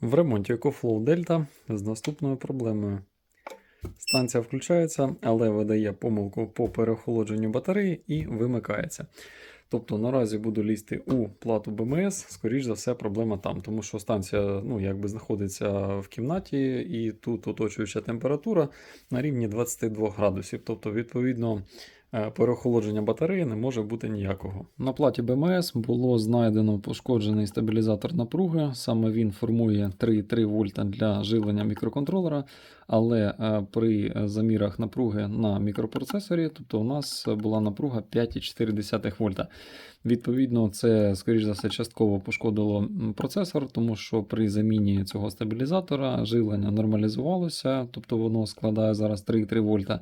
В ремонті EcoFlow Delta з наступною проблемою. Станція включається, але видає помилку по переохолодженню батареї і вимикається. Тобто наразі буду лізти у плату БМС, скоріш за все, проблема там, тому що станція ну, якби знаходиться в кімнаті, і тут оточуюча температура на рівні 22 градусів. Тобто, відповідно, переохолодження батареї не може бути ніякого. На платі БМС було знайдено пошкоджений стабілізатор напруги. Саме він формує 3,3 вольта для живлення мікроконтролера, але е, при замірах напруги на мікропроцесорі, тобто у нас була напруга 5,4 вольта. Відповідно, це, скоріш за все, частково пошкодило процесор, тому що при заміні цього стабілізатора живлення нормалізувалося, тобто воно складає зараз 3,3 вольта.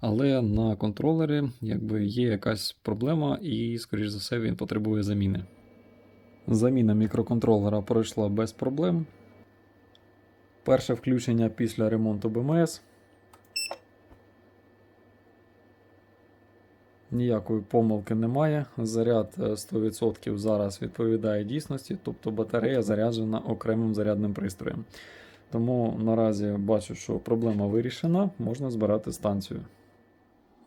Але на контролері якби, є якась проблема, і, скоріш за все, він потребує заміни. Заміна мікроконтролера пройшла без проблем. Перше включення після ремонту БМС. Ніякої помилки немає. Заряд е, 100% зараз відповідає дійсності, тобто батарея заряджена окремим зарядним пристроєм. Тому наразі бачу, що проблема вирішена, можна збирати станцію.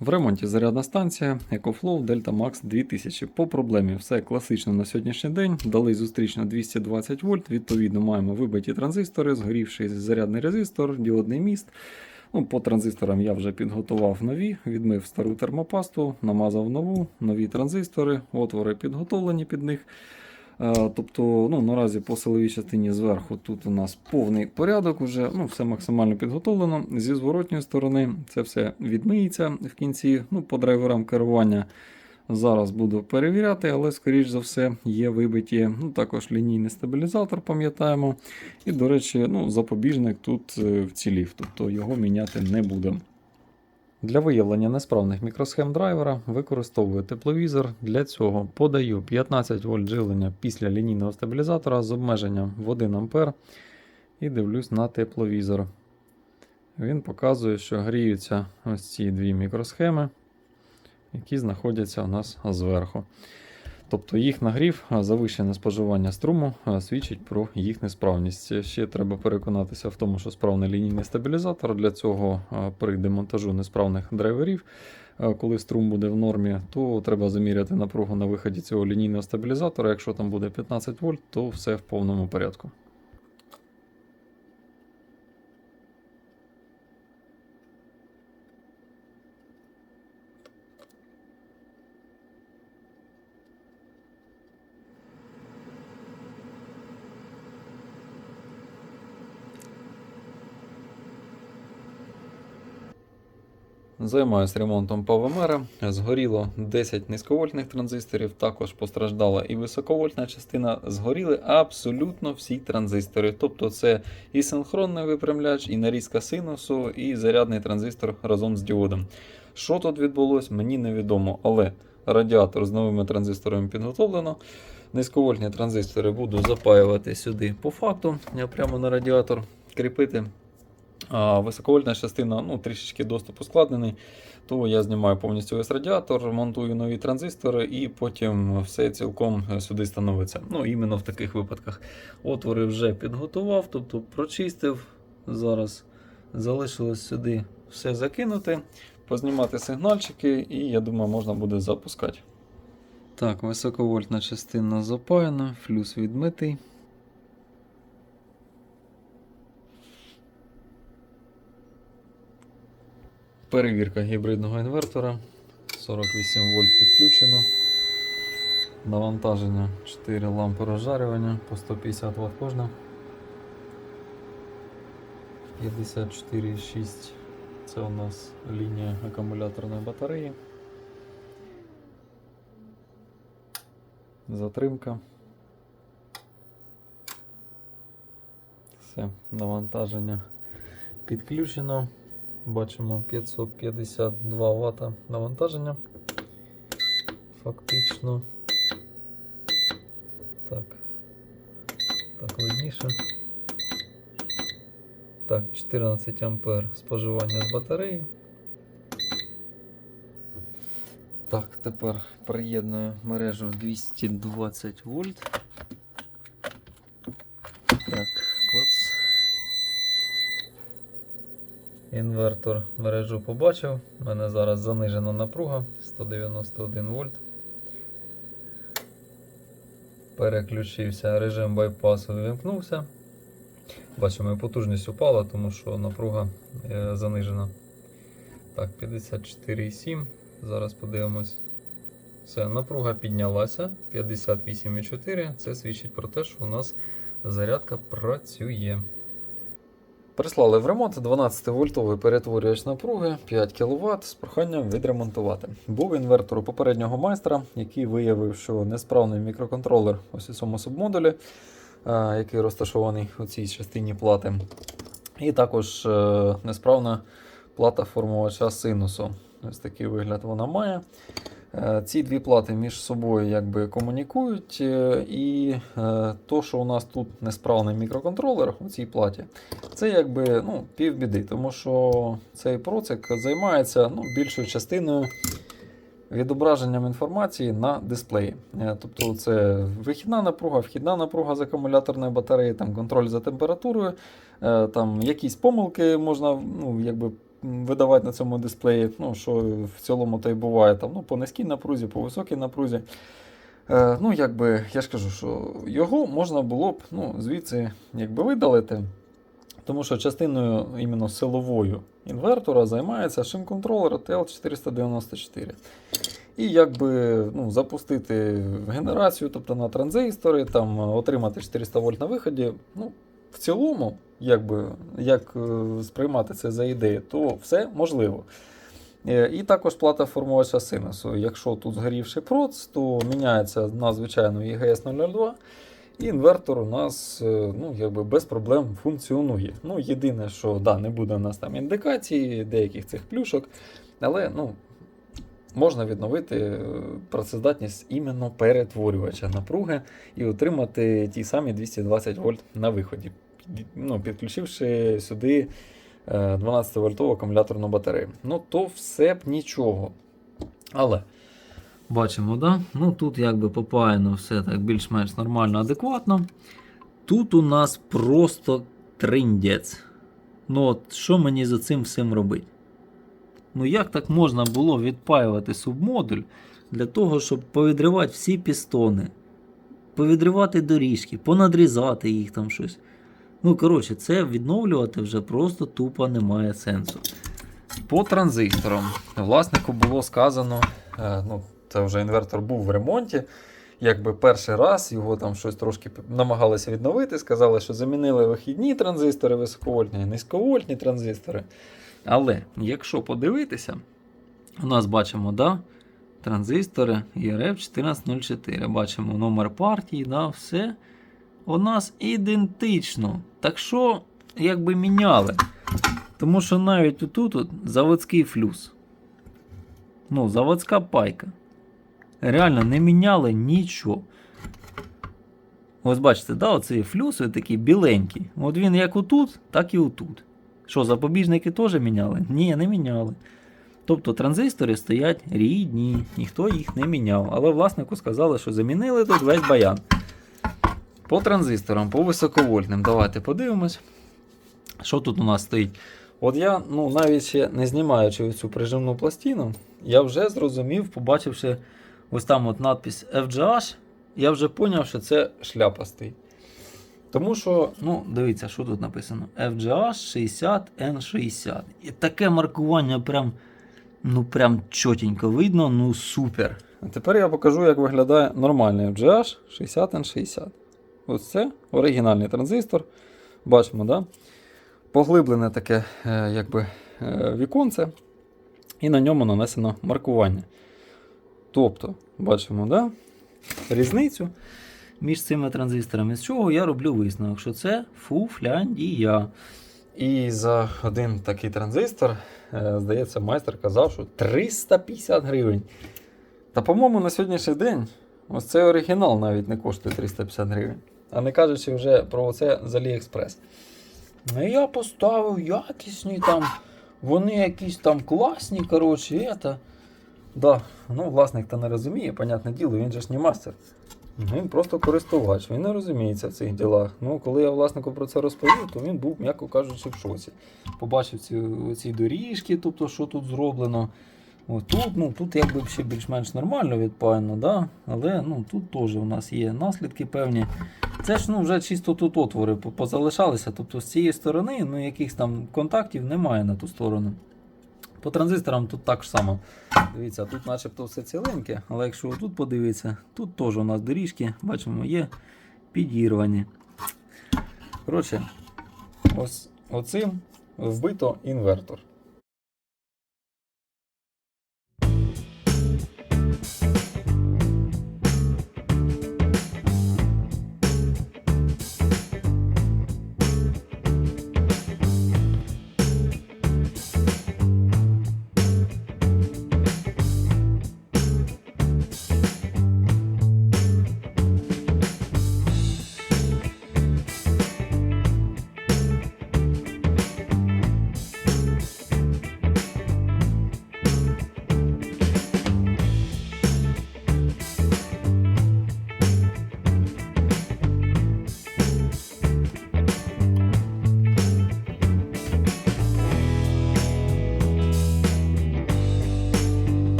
В ремонті зарядна станція EcoFlow Delta Max 2000. По проблемі все класично на сьогоднішній день. Дали зустрічно 220 вольт. Відповідно, маємо вибиті транзистори, згорівший зарядний резистор, діодний міст. Ну, по транзисторам я вже підготував нові, відмив стару термопасту, намазав нову, нові транзистори, отвори підготовлені під них. Е, Тобто, ну, наразі по силовій частині зверху тут у нас повний порядок, вже ну, все максимально підготовлено. Зі зворотньої сторони це все відмиється в кінці. Ну, по драйверам керування зараз буду перевіряти, але, скоріш за все, є вибиті. Ну, також лінійний стабілізатор, пам'ятаємо. І, до речі, ну, запобіжник тут е, вцілів, тобто його міняти не будемо. Для виявлення несправних мікросхем драйвера використовую тепловізор. Для цього подаю 15 вольт живлення після лінійного стабілізатора з обмеженням в 1 А і дивлюсь на тепловізор. Він показує, що гріються ось ці дві мікросхеми, які знаходяться у нас зверху. Тобто їх нагрів, завищене споживання струму свідчить про їх несправність. Ще треба переконатися в тому, що справний лінійний стабілізатор. Для цього при демонтажу несправних драйверів, коли струм буде в нормі, то треба заміряти напругу на виході цього лінійного стабілізатора. Якщо там буде 15 вольт, то все в повному порядку. Займаюсь ремонтом ПВМР. Згоріло 10 низьковольтних транзисторів, також постраждала і високовольтна частина. Згоріли абсолютно всі транзистори. Тобто це і синхронний випрямляч, і нарізка синусу, і зарядний транзистор разом з діодом. Що тут відбулось, мені невідомо, але радіатор з новими транзисторами підготовлено. Низьковольтні транзистори буду запаювати сюди по факту, прямо на радіатор кріпити. Високовольтна частина ну, трішечки доступ ускладнений, то я знімаю повністю весь радіатор, монтую нові транзистори і потім все цілком сюди становиться. Ну, іменно в таких випадках. Отвори вже підготував, тобто прочистив. Зараз залишилось сюди все закинути, познімати сигнальчики, і я думаю, можна буде запускати. Так, високовольтна частина запаяна, флюс відмитий. Перевірка гібридного інвертора. 48 вольт підключено. Навантаження 4 лампи розжарювання по 150 Вт кожна. 54,6 це у нас лінія акумуляторної батареї. Затримка. Все, навантаження підключено. Бачимо 552 Вт навантаження. Фактично. Так. Так, видніше. Так, 14 ампер споживання з батареї. Так, тепер приєдную мережу 220 вольт. Так, клац. Інвертор мережу побачив. У мене зараз занижена напруга 191 вольт. Переключився, режим байпасу вимкнувся. Бачимо, потужність упала, тому що напруга е, занижена. Так, 54,7. Зараз подивимось. Все, напруга піднялася. 58,4. Це свідчить про те, що у нас зарядка працює. Прислали в ремонт 12-вольтовий перетворювач напруги 5 кВт з проханням відремонтувати. Був інвертор у попереднього майстра, який виявив, що несправний мікроконтролер ось у цьому субмодулі, який розташований у цій частині плати. І також е, несправна плата формувача синусу. Ось такий вигляд вона має. Е, Ці дві плати між собою якби комунікують, е, і е, то, що у нас тут несправний мікроконтролер у цій платі, це якби ну, півбіди, тому що цей процик займається ну, більшою частиною відображенням інформації на дисплеї. Тобто це вихідна напруга, вхідна напруга з акумуляторної батареї, там контроль за температурою, там якісь помилки можна ну, якби, видавати на цьому дисплеї, ну, що в цілому то й буває там, ну, по низькій напрузі, по високій напрузі. Е, ну, якби, я ж кажу, що його можна було б ну, звідси якби, видалити. Тому що частиною іменно силовою інвертора займається шим-контролер TL494. І якби ну, запустити генерацію, тобто на транзистори, там, отримати 400 вольт на виході. Ну, в цілому, якби, як е, сприймати це за ідею, то все можливо. Е, І також плата формувача синусу. Якщо тут згорівший проц, то міняється на звичайну EGS 002. І інвертор у нас е, ну, якби без проблем функціонує. Ну, єдине, що да, не буде у нас там індикації деяких цих плюшок, але ну, можна відновити працездатність іменно перетворювача напруги і отримати ті самі 220 вольт на виході, ну, підключивши сюди 12-вольтову акумуляторну батарею. Ну, то все б нічого. Але. Бачимо, да? Ну тут якби попаяно все так більш-менш нормально, адекватно. Тут у нас просто триндець. Ну от що мені за цим всім робити? Ну як так можна було відпаювати субмодуль для того, щоб повідривати всі пістони, повідривати доріжки, понадрізати їх там щось. Ну, коротше, це відновлювати вже просто тупо немає сенсу. По транзисторам власнику було сказано, е, ну, це вже інвертор був в ремонті. Якби перший раз його там щось трошки намагалися відновити, сказали, що замінили вихідні транзистори, високовольтні, низьковольтні транзистори. Але якщо подивитися, у нас бачимо, да, транзистори ERF 1404. Бачимо номер партії, да, все у нас ідентично. Так що, якби міняли. Тому що навіть тут от заводський флюс. Ну, заводська пайка. Реально не міняли нічого. Ось бачите, да, оці флюси такі біленькі. От він як отут, так і отут. Що, запобіжники теж міняли? Ні, не міняли. Тобто транзистори стоять рідні, ніхто їх не міняв. Але власнику сказали, що замінили тут весь баян. По транзисторам, по високовольтним. Давайте подивимось. Що тут у нас стоїть? От я, ну, навіть ще не знімаючи цю прижимну пластину, я вже зрозумів, побачивши ось там от надпис FGH, я вже зрозумів, що це шляпа стоїть. Тому що, ну, дивіться, що тут написано: FGH 60N60. І таке маркування прям, ну, прям чотенько видно, ну супер. А тепер я покажу, як виглядає нормальний FGH 60N60. Ось це оригінальний транзистор. Бачимо, да? поглиблене таке е, якби, е, віконце, і на ньому нанесено маркування. Тобто, бачимо да? різницю між цими транзисторами. З чого я роблю висновок, що це фуфляндія. І за один такий транзистор, е, здається, майстер казав, що 350 гривень. Та, по-моєму, на сьогоднішній день ось цей оригінал навіть не коштує 350 гривень. А не кажучи вже про це з AliExpress. Ну, я поставив якісні там, вони якісь там класні, коротше, это. Да. Ну, власник то не розуміє, понятне діло, він же ж не мастер. Він просто користувач, він не розуміється в цих ділах. Ну, коли я власнику про це розповів, то він був, м'яко кажучи, в шоці. Побачив ці, ці доріжки, тобто, що тут зроблено. О, тут, ну, тут якби ще більш-менш нормально відпаяно, да? але ну, тут теж у нас є наслідки певні. Це ж ну, вже чисто тут отвори позалишалися. Тобто з цієї сторони ну, якихось там контактів немає на ту сторону. По транзисторам тут так само. Дивіться, тут начебто все ціленьке, але якщо тут подивитися, тут теж у нас доріжки, бачимо, є підірвані. Коротше, ось оцим вбито інвертор.